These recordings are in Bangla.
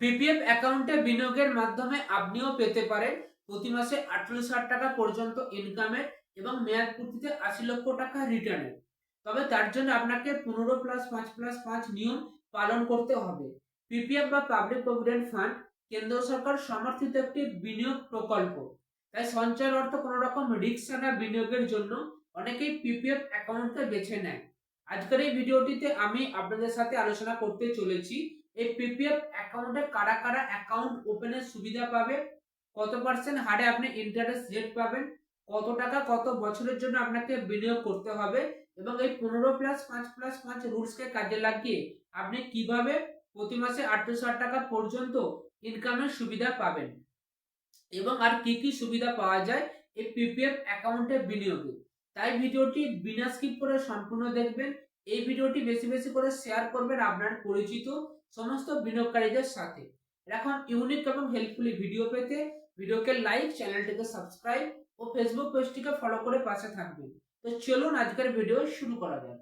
পিপিএফ অ্যাকাউন্টে বিনিয়োগের মাধ্যমে আপনিও পেতে পারেন। প্রতি মাসে আটচল্লিশ হাজার টাকা পর্যন্ত ইনকামের এবং মেয়াদ পূর্তিতে আশি লক্ষ টাকা রিটার্নের তবে তার জন্য আপনাকে পনেরো প্লাস পাঁচ প্লাস পাঁচ নিয়ম পালন করতে হবে। পিপিএফ বা পাবলিক প্রভিডেন্ট ফান্ড কেন্দ্র সরকার সমর্থিত একটি বিনিয়োগ প্রকল্প। তাই সঞ্চয়ের অর্থ কোনো রকম রিস্ক আনা বিনিয়োগের জন্য অনেকেই পিপিএফ অ্যাকাউন্টকে বেছে নেয়। আজকের এই ভিডিওটিতে আমি আপনাদের সাথে আলোচনা করতে চলেছি। এই পিপিএফ অ্যাকাউন্টে কারা কারা অ্যাকাউন্ট ওপেনের সুবিধা পাবে? কত পার্সেন্ট হারে আপনি ইন্টারেস্ট রেট পাবেন? কত টাকা কত বছরের জন্য আপনাকে বিনিয়োগ করতে হবে? এবং এই পনেরো প্লাস পাঁচ প্লাস পাঁচ রুলসকে কাজে লাগিয়ে আপনি কীভাবে প্রতি মাসে আটশো টাকা পর্যন্ত ইনকামের সুবিধা পাবেন? এবং আর কি কি সুবিধা পাওয়া যায় এই পিপিএফ অ্যাকাউন্টে বিনিয়োগে? তাই ভিডিওটি বিনা স্কিপ করে সম্পূর্ণ দেখবেন। এই ভিডিওটি বেশি বেশি করে শেয়ার করবেন আপনার পরিচিত। সমস্ত বিনিয়োগকারীদের সাথে। এখন ইউনিক এবং হেল্পফুলি ভিডিও পেতে ভিডিওকে লাইক চ্যানেলটিকে সাবস্ক্রাইব ও ফেসবুক পেজটিকে ফলো করে পাশে থাকবেন তো চলুন আজকের ভিডিও শুরু করা যাক।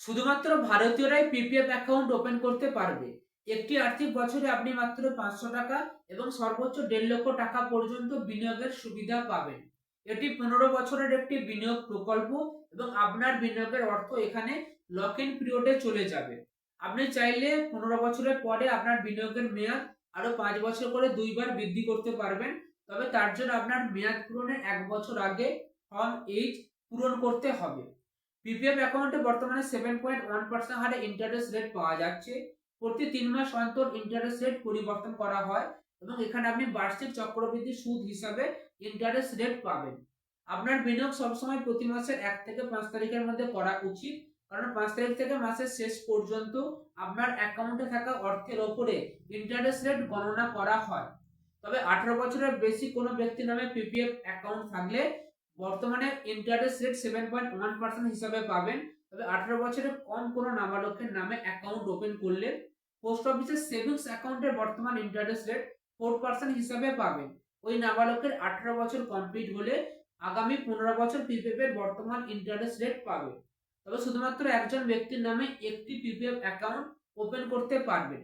শুধুমাত্র ভারতীয়রাই পিপিএফ অ্যাকাউন্ট ওপেন করতে পারবে। একটি আর্থিক বছরে আপনি মাত্র পাঁচশো টাকা এবং সর্বোচ্চ দেড় লক্ষ টাকা পর্যন্ত বিনিয়োগের সুবিধা পাবেন। এটি পনেরো বছরের একটি বিনিয়োগ প্রকল্প এবং আপনার বিনিয়োগের অর্থ এখানে লক ইন পিরিয়ডে চলে যাবে। আপনি চাইলে পনেরো বছরের পরে আপনার বিনিয়োগের মেয়াদ আরও পাঁচ বছর করে দুইবার বৃদ্ধি করতে পারবেন। তবে তার জন্য আপনার মেয়াদ পূরণের এক বছর আগে ফর্ম এইচ পূরণ করতে হবে। পিপিএফ অ্যাকাউন্টে বর্তমানে সেভেন পয়েন্ট ওয়ান পার্সেন্ট হারে ইন্টারেস্ট রেট পাওয়া যাচ্ছে। প্রতি তিন মাস অন্তর ইন্টারেস্ট রেট পরিবর্তন করা হয় এবং এখানে আপনি বার্ষিক চক্রবৃদ্ধি সুদ হিসাবে ইন্টারেস্ট রেট পাবেন। আপনার বিনিয়োগ সবসময় প্রতি মাসের এক থেকে পাঁচ তারিখের মধ্যে করা উচিত। কারণ পাঁচ তারিখ থেকে মাসের শেষ পর্যন্ত আপনার অ্যাকাউন্টে থাকা অর্থের ওপরে ইন্টারেস্ট রেট গণনা করা হয়। তবে আঠারো বছরের বেশি কোনো ব্যক্তির নামে পিপিএফ অ্যাকাউন্ট থাকলে বর্তমানে interest rate seven point one percent হিসাবে পাবেন। তবে আঠারো বছরের কম কোনো নাবালকের নামে অ্যাকাউন্ট ওপেন করলে পোস্ট অফিসের সেভিংস অ্যাকাউন্টের বর্তমান ইন্টারেস্ট রেট ফোর পার্সেন্ট হিসাবে পাবেন। ওই নাবালকের আঠারো বছর কমপ্লিট হলে আগামী পনেরো বছর পিপিএফ এর বর্তমান ইন্টারেস্ট রেট পাবে। তবে শুধুমাত্র একজন ব্যক্তির নামে একটি পিপিএফ অ্যাকাউন্ট ওপেন করতে পারবেন।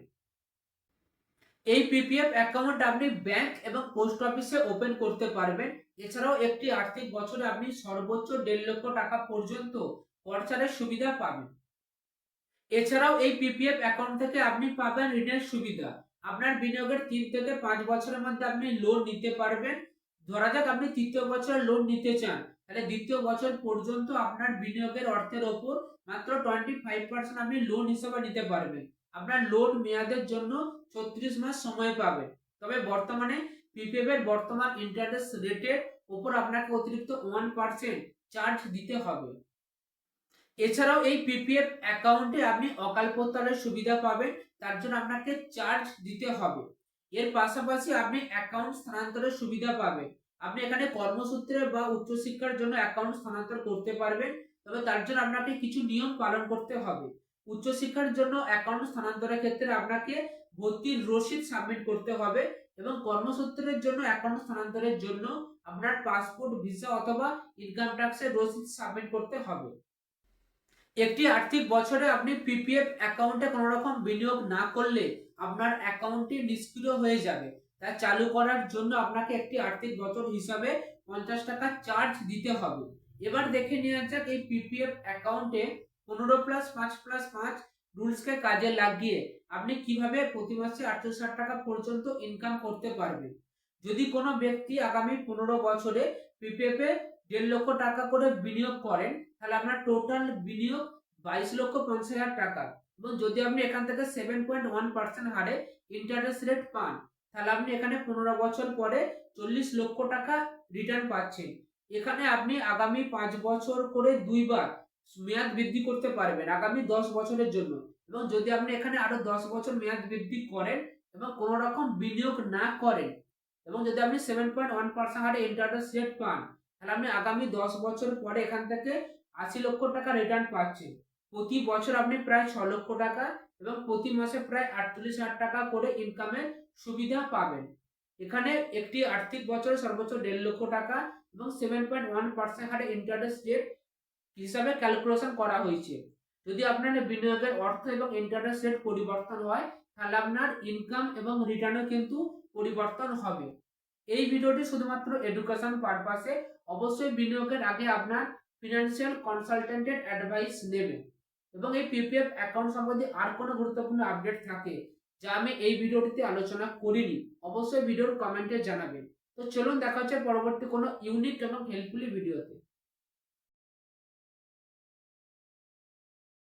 এই পিপিএফ অ্যাকাউন্ট আপনি ব্যাংক এবং পোস্ট অফিসে ওপেন করতে পারবেন। এছাড়াও একটি আর্থিক বছরে আপনি সর্বোচ্চ দেড় লক্ষ টাকা পর্যন্ত খরচারের সুবিধা পাবেন। এছাড়াও এই পিপিএফ অ্যাকাউন্ট থেকে আপনি পাবেন ঋণের সুবিধা। আপনার বিনিয়োগের তিন থেকে পাঁচ বছরের মধ্যে আপনি লোন নিতে পারবেন। ধরা যাক আপনি তৃতীয় বছরের লোন নিতে চান। তাহলে দ্বিতীয় বছর পর্যন্ত আপনার বিনিয়োগের অর্থের ওপর মাত্র টোয়েন্টি ফাইভ পার্সেন্ট আপনি লোন হিসেবে নিতে পারবেন। আপনার লোন মেয়াদের জন্য ছত্রিশ মাস সময় পাবেন তবে বর্তমানে পিপিএফ এর বর্তমান ইন্টারেস্ট রেটের উপর আপনাকে অতিরিক্ত ওয়ান পার্সেন্ট চার্জ দিতে হবে। এছাড়াও এই পিপিএফ অ্যাকাউন্টে আপনি অকাল প্রত্যাহারের সুবিধা পাবেন, তার জন্য আপনাকে চার্জ দিতে হবে। এর পাশাপাশি আপনি অ্যাকাউন্ট স্থানান্তরের সুবিধা পাবেন। আপনি এখানে কর্মসূত্রে বা উচ্চশিক্ষার জন্য অ্যাকাউন্ট স্থানান্তর করতে পারবেন, তবে তার জন্য আপনাকে কিছু নিয়ম পালন করতে হবে। উচ্চশিক্ষার জন্য অ্যাকাউন্ট স্থানান্তরের ক্ষেত্রে আপনাকে ভর্তির রসিদ সাবমিট করতে হবে এবং কর্মসূত্রের জন্য অ্যাকাউন্ট স্থানান্তরের জন্য আপনার পাসপোর্ট ভিসা অথবা ইনকাম ট্যাক্সের রসিদ সাবমিট করতে হবে। একটি আর্থিক বছরে আপনি পিপিএফ অ্যাকাউন্টে কোনো রকম বিনিয়োগ না করলে আপনার অ্যাকাউন্টটি নিষ্ক্রিয় হয়ে যাবে। তা চালু করার জন্য আপনাকে একটি আর্থিক বছর হিসাবে পঞ্চাশ টাকা চার্জ দিতে হবে। এবার দেখে নেওয়া যাক এই পিপিএফ অ্যাকাউন্টে পনেরো প্লাস পাঁচ প্লাস পাঁচ রুলসকে কাজে লাগিয়ে আপনি কীভাবে প্রতি মাসে আটশো ষাট টাকা পর্যন্ত ইনকাম করতে পারবেন। যদি কোনো ব্যক্তি আগামী পনেরো বছরে পিপিএফ এ দেড় লক্ষ টাকা করে বিনিয়োগ করেন, তাহলে আপনার টোটাল বিনিয়োগ বাইশ লক্ষ পঞ্চাশ হাজার টাকা। এবং যদি আপনি এখান থেকে সেভেন পয়েন্ট ওয়ান পার্সেন্ট হারে ইন্টারেস্ট রেট পান তাহলে আপনি এখানে পনেরো বছর পরে চল্লিশ লক্ষ টাকা রিটার্ন পাচ্ছেন। এখানে আপনি আগামী পাঁচ বছর করে দুইবার মেয়াদ বৃদ্ধি করতে পারবেন, আগামী দশ বছরের জন্য। এবং যদি আপনি এখানে আরও দশ বছর মেয়াদ বৃদ্ধি করেন এবং কোনো রকম বিনিয়োগ না করেন এবং যদি আপনি সেভেন পয়েন্ট ওয়ান পার্সেন্ট হারে ইন্টারেস্ট রেট পান, তাহলে আপনি আগামী দশ বছর পরে এখান থেকে আশি লক্ষ টাকা রিটার্ন পাচ্ছেন। প্রতি বছর আপনি প্রায় ছ লক্ষ টাকা এবং প্রতি মাসে প্রায় আটচল্লিশ হাজার টাকা করে ইনকামের সুবিধা পাবেন। এখানে একটি আর্থিক বছরে সর্বোচ্চ দেড় লক্ষ টাকা এবং সেভেন পয়েন্ট ওয়ান পার্সেন্ট হারে ইন্টারেস্ট রেট হিসাবে ক্যালকুলেশন করা হয়েছে। যদি আপনার বিনিয়োগের অর্থ এবং ইন্টারেস্ট রেট পরিবর্তন হয়, তাহলে আপনার ইনকাম এবং রিটার্নও কিন্তু পরিবর্তন হবে। এই ভিডিওটি শুধুমাত্র এডুকেশন পারপাসে অবশ্যই বিনিয়োগের আগে আপনার ফিনান্সিয়াল কনসালটেন্টের অ্যাডভাইস নেবেন। এবং এই পিপিএফ অ্যাকাউন্ট সম্বন্ধে আর কোনো গুরুত্বপূর্ণ আপডেট থাকে যা আমি এই ভিডিওটিতে আলোচনা করিনি, অবশ্যই ভিডিওর কমেন্টে জানাবেন। তো চলুন দেখা হচ্ছে পরবর্তী কোনো ইউনিক এবং হেল্পফুলি ভিডিওতে